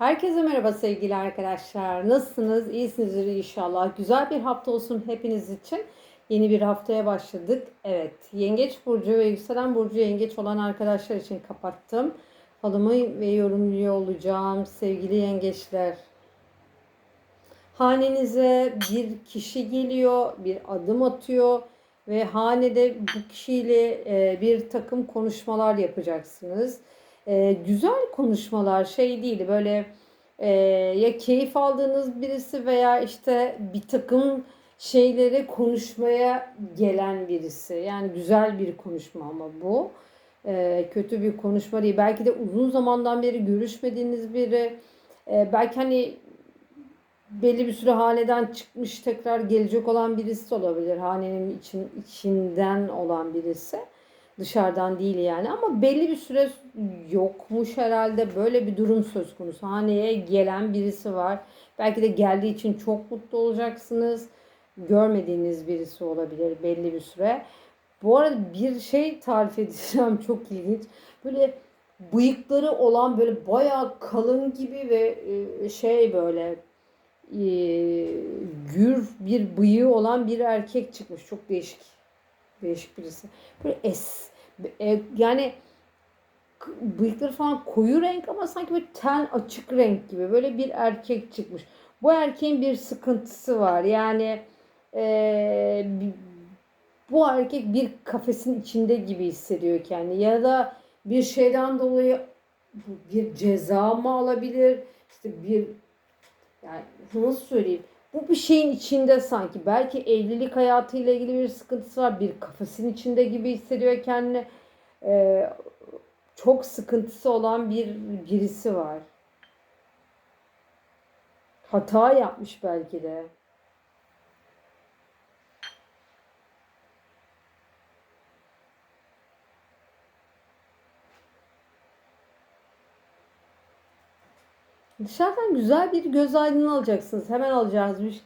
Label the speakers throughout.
Speaker 1: Herkese merhaba sevgili arkadaşlar. Nasılsınız? İyisinizdir inşallah. Güzel bir hafta olsun hepiniz için. Yeni bir haftaya başladık. Evet, Yengeç Burcu ve Yükselen Burcu Yengeç olan arkadaşlar için kapattım. Falımı ve yorumluyor olacağım sevgili yengeçler. Hanenize bir kişi geliyor, bir adım atıyor ve hanede bu kişiyle e, bir takım konuşmalar yapacaksınız e, güzel konuşmalar şey değil böyle e, ya keyif aldığınız birisi veya işte bir takım şeyleri konuşmaya gelen birisi. Yani güzel bir konuşma ama bu. E, kötü bir konuşma değil. Belki de uzun zamandan beri görüşmediğiniz biri. E, belki hani belli bir süre haneden çıkmış tekrar gelecek olan birisi olabilir. Hanenin için içinden olan birisi. Dışarıdan değil yani ama belli bir süre yokmuş herhalde böyle bir durum söz konusu. Haneye gelen birisi var. Belki de geldiği için çok mutlu olacaksınız. Görmediğiniz birisi olabilir belli bir süre. Bu arada bir şey tarif edeceğim çok ilginç. Böyle bıyıkları olan böyle bayağı kalın gibi ve e, şey böyle e, gür bir bıyığı olan bir erkek çıkmış. Çok değişik. Değişik birisi. Böyle es e, yani bıyıkları falan koyu renk ama sanki böyle ten açık renk gibi böyle bir erkek çıkmış. Bu erkeğin bir sıkıntısı var. Yani e, bu erkek bir kafesin içinde gibi hissediyor kendini ya da bir şeyden dolayı bir ceza mı alabilir? İşte bir yani nasıl söyleyeyim? Bu bir şeyin içinde sanki. Belki evlilik hayatıyla ilgili bir sıkıntısı var. Bir kafasının içinde gibi hissediyor kendini. Ee, çok sıkıntısı olan bir birisi var. Hata yapmış belki de. Dışarıdan güzel bir göz aydınlığı alacaksınız. Hemen alacağınız bir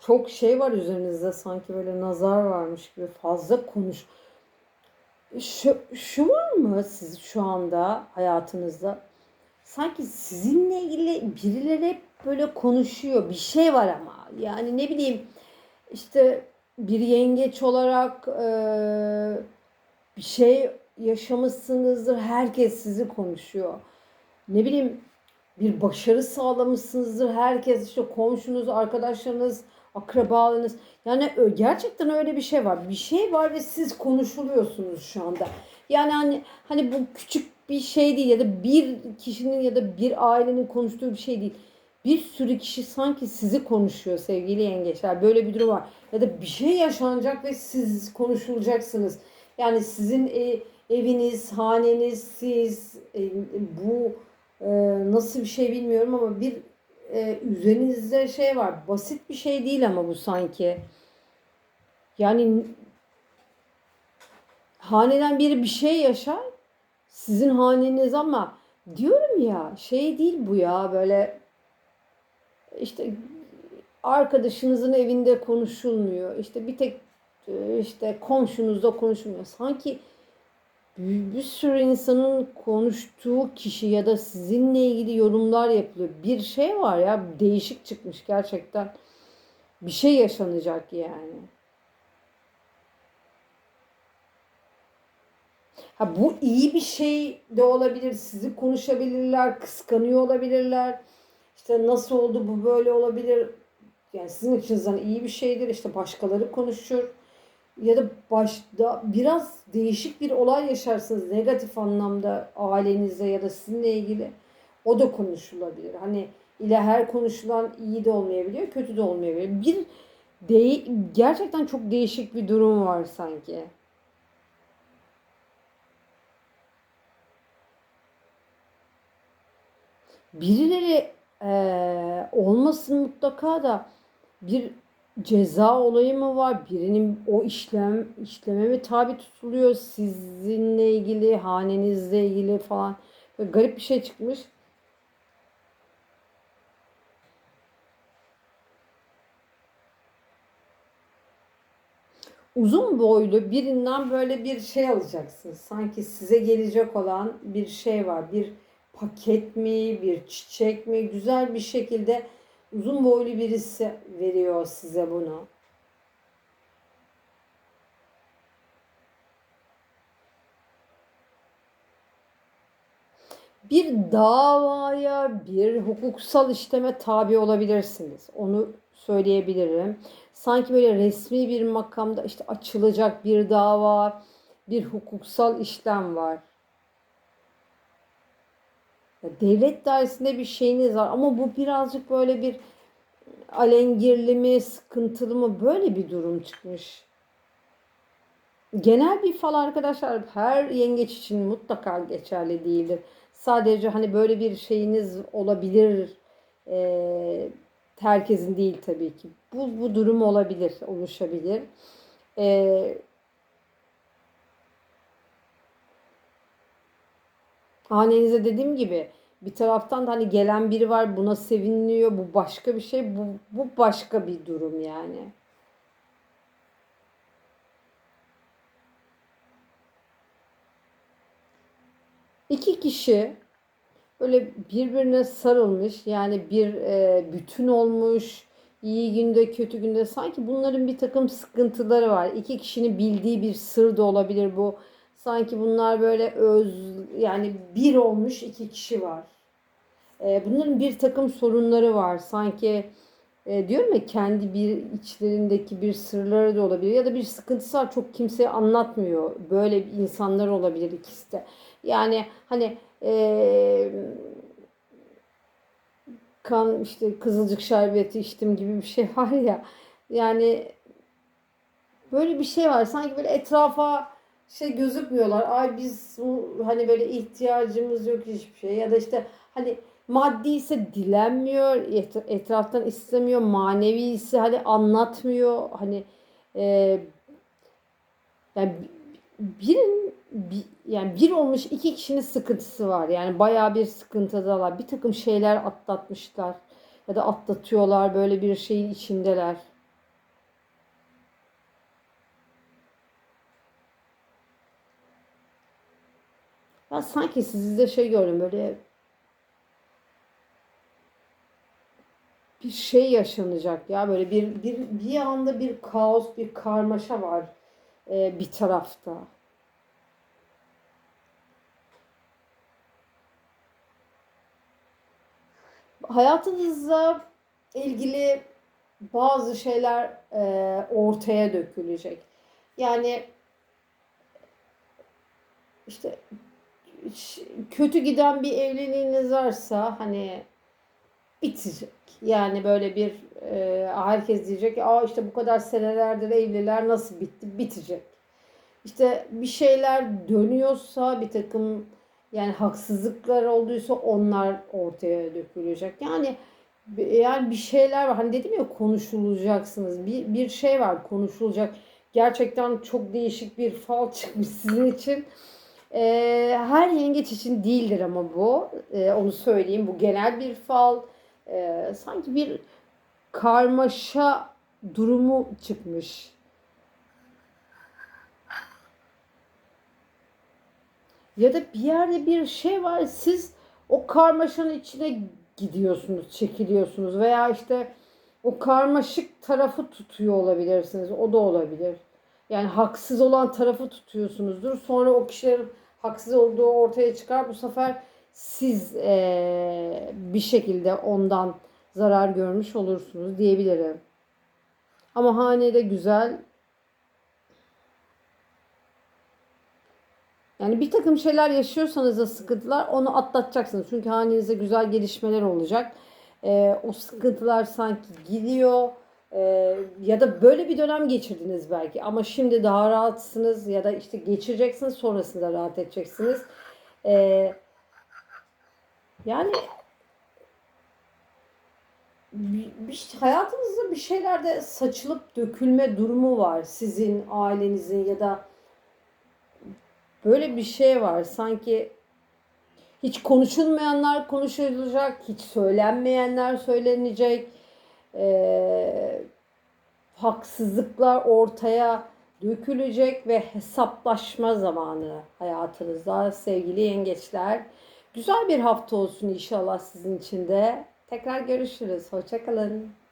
Speaker 1: Çok şey var üzerinizde sanki böyle nazar varmış gibi fazla konuş. Şu, şu var mı siz şu anda hayatınızda? Sanki sizinle ilgili birileri hep böyle konuşuyor. Bir şey var ama. Yani ne bileyim işte bir yengeç olarak e, bir şey yaşamışsınızdır. Herkes sizi konuşuyor. Ne bileyim bir başarı sağlamışsınızdır. Herkes işte komşunuz, arkadaşlarınız, akrabalarınız. Yani gerçekten öyle bir şey var. Bir şey var ve siz konuşuluyorsunuz şu anda. Yani hani hani bu küçük bir şey değil ya da bir kişinin ya da bir ailenin konuştuğu bir şey değil. Bir sürü kişi sanki sizi konuşuyor sevgili yengeçler. Böyle bir durum var. Ya da bir şey yaşanacak ve siz konuşulacaksınız. Yani sizin e, eviniz, haneniz, siz e, bu e, nasıl bir şey bilmiyorum ama bir e, üzerinizde şey var. Basit bir şey değil ama bu sanki. Yani haneden biri bir şey yaşar. Sizin haneniz ama diyorum ya şey değil bu ya böyle işte arkadaşınızın evinde konuşulmuyor. İşte bir tek işte komşunuzda konuşulmuyor. Sanki bir sürü insanın konuştuğu kişi ya da sizinle ilgili yorumlar yapılıyor. Bir şey var ya değişik çıkmış gerçekten. Bir şey yaşanacak yani. Ha bu iyi bir şey de olabilir. Sizi konuşabilirler, kıskanıyor olabilirler. İşte nasıl oldu bu böyle olabilir. Yani sizin açınızdan iyi bir şeydir. İşte başkaları konuşur ya da başta biraz değişik bir olay yaşarsınız negatif anlamda ailenizde ya da sizinle ilgili o da konuşulabilir. Hani ile her konuşulan iyi de olmayabiliyor, kötü de olmayabiliyor. Bir de gerçekten çok değişik bir durum var sanki. Birileri e, olmasın mutlaka da bir ceza olayı mı var? Birinin o işlem işleme mi tabi tutuluyor? Sizinle ilgili, hanenizle ilgili falan. Böyle garip bir şey çıkmış. uzun boylu birinden böyle bir şey alacaksınız. Sanki size gelecek olan bir şey var. Bir paket mi, bir çiçek mi? Güzel bir şekilde uzun boylu birisi veriyor size bunu. bir davaya, bir hukuksal işleme tabi olabilirsiniz. Onu söyleyebilirim. Sanki böyle resmi bir makamda işte açılacak bir dava, bir hukuksal işlem var. Devlet dairesinde bir şeyiniz var ama bu birazcık böyle bir alengirli mi, sıkıntılı mı böyle bir durum çıkmış. Genel bir fal arkadaşlar her yengeç için mutlaka geçerli değildir. Sadece hani böyle bir şeyiniz olabilir. E, herkesin değil tabii ki. Bu, bu durum olabilir, oluşabilir. E, hanenize dediğim gibi bir taraftan da hani gelen biri var buna seviniliyor. Bu başka bir şey. Bu, bu başka bir durum yani. İki kişi böyle birbirine sarılmış yani bir e, bütün olmuş iyi günde kötü günde sanki bunların bir takım sıkıntıları var. İki kişinin bildiği bir sır da olabilir bu. Sanki bunlar böyle öz yani bir olmuş iki kişi var. E, bunların bir takım sorunları var. Sanki e, diyorum ya kendi bir içlerindeki bir sırları da olabilir ya da bir sıkıntısı var çok kimseye anlatmıyor. Böyle insanlar olabilir ikisi de. Yani hani e, kan işte kızılcık şerbeti içtim gibi bir şey var ya. Yani böyle bir şey var. Sanki böyle etrafa şey gözükmüyorlar. Ay biz bu hani böyle ihtiyacımız yok hiçbir şey ya da işte hani maddi ise dilenmiyor, etraftan istemiyor, manevi ise hani anlatmıyor. Hani e, yani birin bir, yani bir olmuş iki kişinin sıkıntısı var. Yani bayağı bir sıkıntıdalar. Bir takım şeyler atlatmışlar ya da atlatıyorlar. Böyle bir şeyin içindeler. Ben sanki sizde şey gördüm böyle bir şey yaşanacak ya böyle bir bir bir anda bir kaos bir karmaşa var e, bir tarafta. hayatınızla ilgili bazı şeyler e, ortaya dökülecek. Yani işte kötü giden bir evliliğiniz varsa hani bitecek. Yani böyle bir e, herkes diyecek ki Aa işte bu kadar senelerdir evliler nasıl bitti? Bitecek. İşte bir şeyler dönüyorsa bir takım yani haksızlıklar olduysa onlar ortaya dökülecek. Yani yani bir şeyler var. Hani dedim ya konuşulacaksınız. Bir, bir şey var konuşulacak. Gerçekten çok değişik bir fal çıkmış sizin için. Ee, her yengeç için değildir ama bu. Ee, onu söyleyeyim. Bu genel bir fal. Ee, sanki bir karmaşa durumu çıkmış. Ya da bir yerde bir şey var siz o karmaşanın içine gidiyorsunuz, çekiliyorsunuz veya işte o karmaşık tarafı tutuyor olabilirsiniz. O da olabilir. Yani haksız olan tarafı tutuyorsunuzdur. Sonra o kişilerin haksız olduğu ortaya çıkar. Bu sefer siz ee, bir şekilde ondan zarar görmüş olursunuz diyebilirim. Ama hanede güzel Yani bir takım şeyler yaşıyorsanız da sıkıntılar onu atlatacaksınız. Çünkü hanenizde güzel gelişmeler olacak. Ee, o sıkıntılar sanki gidiyor. Ee, ya da böyle bir dönem geçirdiniz belki ama şimdi daha rahatsınız ya da işte geçireceksiniz sonrasında rahat edeceksiniz. Ee, yani bir, bir, hayatınızda bir şeylerde saçılıp dökülme durumu var sizin ailenizin ya da Böyle bir şey var. Sanki hiç konuşulmayanlar konuşulacak, hiç söylenmeyenler söylenecek. Ee, haksızlıklar ortaya dökülecek ve hesaplaşma zamanı hayatınızda sevgili yengeçler. Güzel bir hafta olsun inşallah sizin için de. Tekrar görüşürüz. Hoşçakalın.